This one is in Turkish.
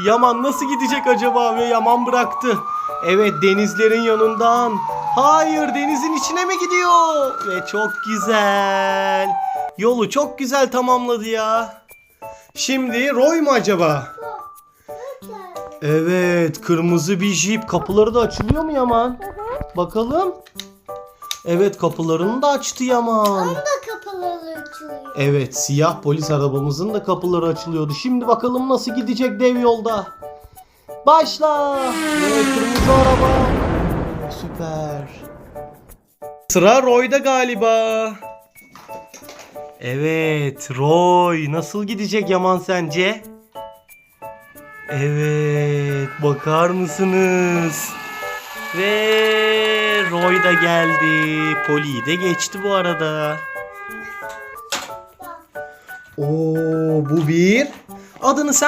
Yaman nasıl gidecek acaba ve Yaman bıraktı. Evet denizlerin yanından. Hayır denizin içine mi gidiyor? Ve çok güzel. Yolu çok güzel tamamladı ya. Şimdi Roy mu acaba? Evet kırmızı bir jip. Kapıları da açılıyor mu Yaman? Bakalım. Evet kapılarını da açtı Yaman. da kapıları açılıyor. Evet siyah polis arabamızın da kapıları açılıyordu. Şimdi bakalım nasıl gidecek dev yolda. Başla. Evet kırmızı araba. Süper. Sıra Roy'da galiba. Evet Roy nasıl gidecek Yaman sence? Evet bakar mısınız? Ve Roy da geldi. Poli'yi de geçti bu arada. Oo bu bir. Adını sen